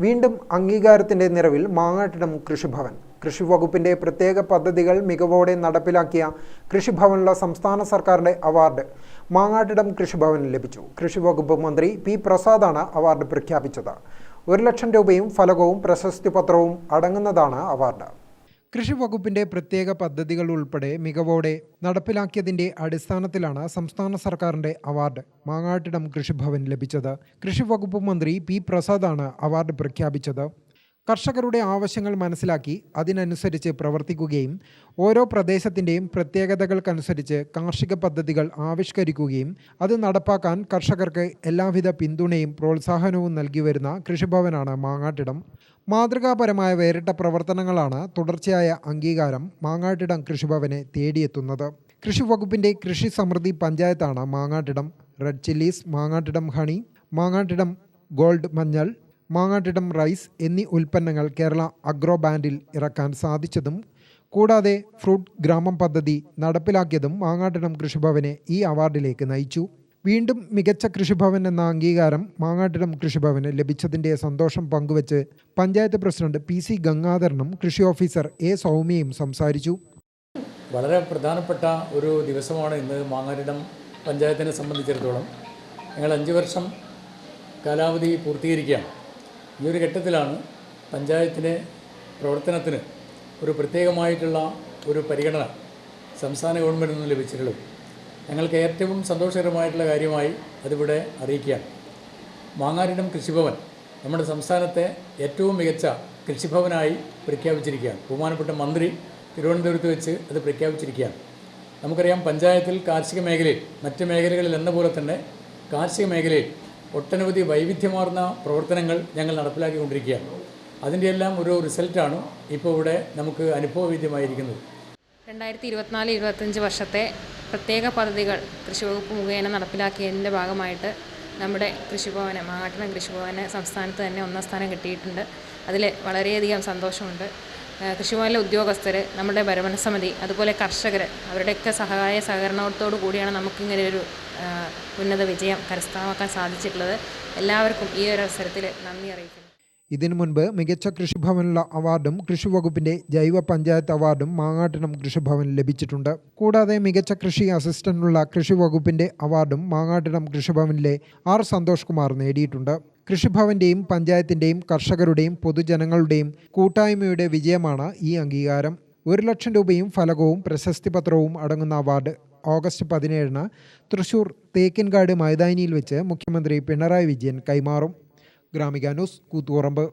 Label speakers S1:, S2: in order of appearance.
S1: വീണ്ടും അംഗീകാരത്തിന്റെ നിറവിൽ മാങ്ങാട്ടിടം കൃഷിഭവൻ. കൃഷി വകുപ്പിന്റെ പ്രത്യേക പദ്ധതികൾ മികവോടെ നടപ്പിലാക്കിയ കൃഷിഭവനുള്ള സംസ്ഥാന സർക്കാരിന്റെ അവാർഡ് മാങ്ങാട്ടിടം കൃഷിഭവന് ലഭിച്ചു. കൃഷി വകുപ്പ് മന്ത്രി പി പ്രസാദാണ് അവാർഡ് പ്രഖ്യാപിച്ചത്. ഒരു ലക്ഷം രൂപയും ഫലകവും പ്രശസ്തി പത്രവും അടങ്ങുന്നതാണ് അവാർഡ്. കൃഷി വകുപ്പിന്റെ പ്രത്യേക പദ്ധതികൾ ഉൾപ്പെടെ മികവോടെ നടപ്പിലാക്കിയതിന്റെ അടിസ്ഥാനത്തിലാണ് സംസ്ഥാന സർക്കാരിന്റെ അവാർഡ് മാങ്ങാട്ടിടം കൃഷിഭവൻ ലഭിച്ചത്. കൃഷിവകുപ്പ് മന്ത്രി പി പ്രസാദാണ് അവാർഡ് പ്രഖ്യാപിച്ചത്. കർഷകരുടെ ആവശ്യങ്ങൾ മനസ്സിലാക്കി അതിനനുസരിച്ച് പ്രവർത്തിക്കുകയും ഓരോ പ്രദേശത്തിന്റെയും പ്രത്യേകതകൾക്കനുസരിച്ച് കാർഷിക പദ്ധതികൾ ആവിഷ്കരിക്കുകയും അത് നടപ്പാക്കാൻ കർഷകർക്ക് എല്ലാവിധ പിന്തുണയും പ്രോത്സാഹനവും നൽകി വരുന്ന കൃഷിഭവനാണ് മാങ്ങാട്ടിടം. മാതൃകാപരമായ വേറിട്ട പ്രവർത്തനങ്ങളാണ് തുടർച്ചയായ അംഗീകാരം മാങ്ങാട്ടിടം കൃഷിഭവനെ തേടിയെത്തുന്നത്. കൃഷി വകുപ്പിന്റെ കൃഷി സമൃദ്ധി പഞ്ചായത്താണ് Mangattidam. Red chillies Mangattidam honey Mangattidam gold മഞ്ഞൾ മാങ്ങാട്ടിടം റൈസ് എന്നീ ഉൽപ്പന്നങ്ങൾ കേരള അഗ്രോ ബാൻഡിൽ ഇറക്കാൻ സാധിച്ചതും കൂടാതെ ഫ്രൂട്ട് ഗ്രാമം പദ്ധതി നടപ്പിലാക്കിയതും മാങ്ങാട്ടിടം കൃഷിഭവനെ ഈ അവാർഡിലേക്ക് നയിച്ചു. വീണ്ടും മികച്ച കൃഷിഭവൻ എന്ന അംഗീകാരം മാങ്ങാട്ടിടം കൃഷിഭവന് ലഭിച്ചതിന്റെ സന്തോഷം പങ്കുവച്ച് പഞ്ചായത്ത് പ്രസിഡന്റ് പി സി ഗംഗാധരനും കൃഷി ഓഫീസർ എ സൗമ്യയും സംസാരിച്ചു.
S2: വളരെ പ്രധാനപ്പെട്ട ഒരു ദിവസമാണ് ഇന്ന് മാങ്ങാട്ടിടം പഞ്ചായത്തിനെ സംബന്ധിച്ചിടത്തോളം. ഞങ്ങൾ അഞ്ച് വർഷം കാലാവധി പൂർത്തീകരിക്കുകയാണ്. ഈ ഒരു ഘട്ടത്തിലാണ് പഞ്ചായത്തിന്റെ പ്രവർത്തനത്തിന് ഒരു പ്രത്യേകമായിട്ടുള്ള ഒരു പരിഗണന സംസ്ഥാന ഗവൺമെന്റ് നിന്ന് ലഭിച്ചിട്ടുള്ളത്. ഞങ്ങൾക്ക് ഏറ്റവും സന്തോഷകരമായിട്ടുള്ള കാര്യമായി അതിവിടെ അറിയിക്കുകയാണ്. മാങ്ങാരിടം കൃഷിഭവൻ നമ്മുടെ സംസ്ഥാനത്തെ ഏറ്റവും മികച്ച കൃഷിഭവനായി പ്രഖ്യാപിച്ചിരിക്കുകയാണ്. ബഹുമാനപ്പെട്ട മന്ത്രി തിരുവനന്തപുരത്ത് വെച്ച് അത് പ്രഖ്യാപിച്ചിരിക്കുകയാണ്. നമുക്കറിയാം പഞ്ചായത്തിൽ കാർഷിക മേഖലയിൽ മറ്റ് മേഖലകളിൽ എന്ന പോലെ തന്നെ കാർഷിക മേഖലയിൽ ഒട്ടനവധി വൈവിധ്യമാർന്ന പ്രവർത്തനങ്ങൾ ഞങ്ങൾ നടപ്പിലാക്കിക്കൊണ്ടിരിക്കുകയാണ്. അതിന്റെ എല്ലാം ഒരു റിസൾട്ടാണ് ഇപ്പോൾ ഇവിടെ നമുക്ക് അനുഭവവേദ്യമായിരിക്കുന്നത്.
S3: രണ്ടായിരത്തി ഇരുപത്തിനാല് ഇരുപത്തഞ്ച് വർഷത്തെ പ്രത്യേക പദ്ധതികൾ കൃഷി വകുപ്പ് മുഖേന നടപ്പിലാക്കിയതിന്റെ ഭാഗമായിട്ട് നമ്മുടെ കൃഷിഭവന് മാങ്ങാട്ടിനം കൃഷിഭവന് സംസ്ഥാനത്ത് തന്നെ ഒന്നാം സ്ഥാനം കിട്ടിയിട്ടുണ്ട്. അതിൽ വളരെയധികം സന്തോഷമുണ്ട്. കൃഷിഭവനിലെ ഉദ്യോഗസ്ഥർ നമ്മുടെ ഭരണസമിതി അതുപോലെ കർഷകർ അവരുടെയൊക്കെ സഹായ സഹകരണത്തോടു കൂടിയാണ് നമുക്കിങ്ങനെ ഒരു ഉന്നത വിജയം കരസ്ഥമാക്കാൻ സാധിച്ചിട്ടുള്ളത്. എല്ലാവർക്കും ഈ ഒരു അവസരത്തിൽ നന്ദി അറിയിക്കുന്നു.
S1: ഇതിനു മുൻപ് മികച്ച കൃഷിഭവനുള്ള അവാർഡും കൃഷിവകുപ്പിന്റെ ജൈവ പഞ്ചായത്ത് അവാർഡും മാങ്ങാട്ടിനം കൃഷിഭവന് ലഭിച്ചിട്ടുണ്ട്. കൂടാതെ മികച്ച കൃഷി അസിസ്റ്റന്റുള്ള കൃഷി വകുപ്പിന്റെ അവാർഡും മാങ്ങാട്ടിനം കൃഷിഭവനിലെ ആർ സന്തോഷ് കുമാർ നേടിയിട്ടുണ്ട്. കൃഷിഭവന്റെയും പഞ്ചായത്തിന്റെയും കർഷകരുടെയും പൊതുജനങ്ങളുടെയും കൂട്ടായ്മയുടെ വിജയമാണ് ഈ അംഗീകാരം. ഒരു ലക്ഷം രൂപയും ഫലകവും പ്രശസ്തി പത്രവും അടങ്ങുന്ന അവാർഡ് ഓഗസ്റ്റ് പതിനേഴിന് തൃശൂർ തേക്കിൻകാട് മൈതാനിയിൽ വെച്ച് മുഖ്യമന്ത്രി പിണറായി വിജയൻ കൈമാറും. ഗ്രാമിക ന്യൂസ് കൂത്തുപറമ്പ്.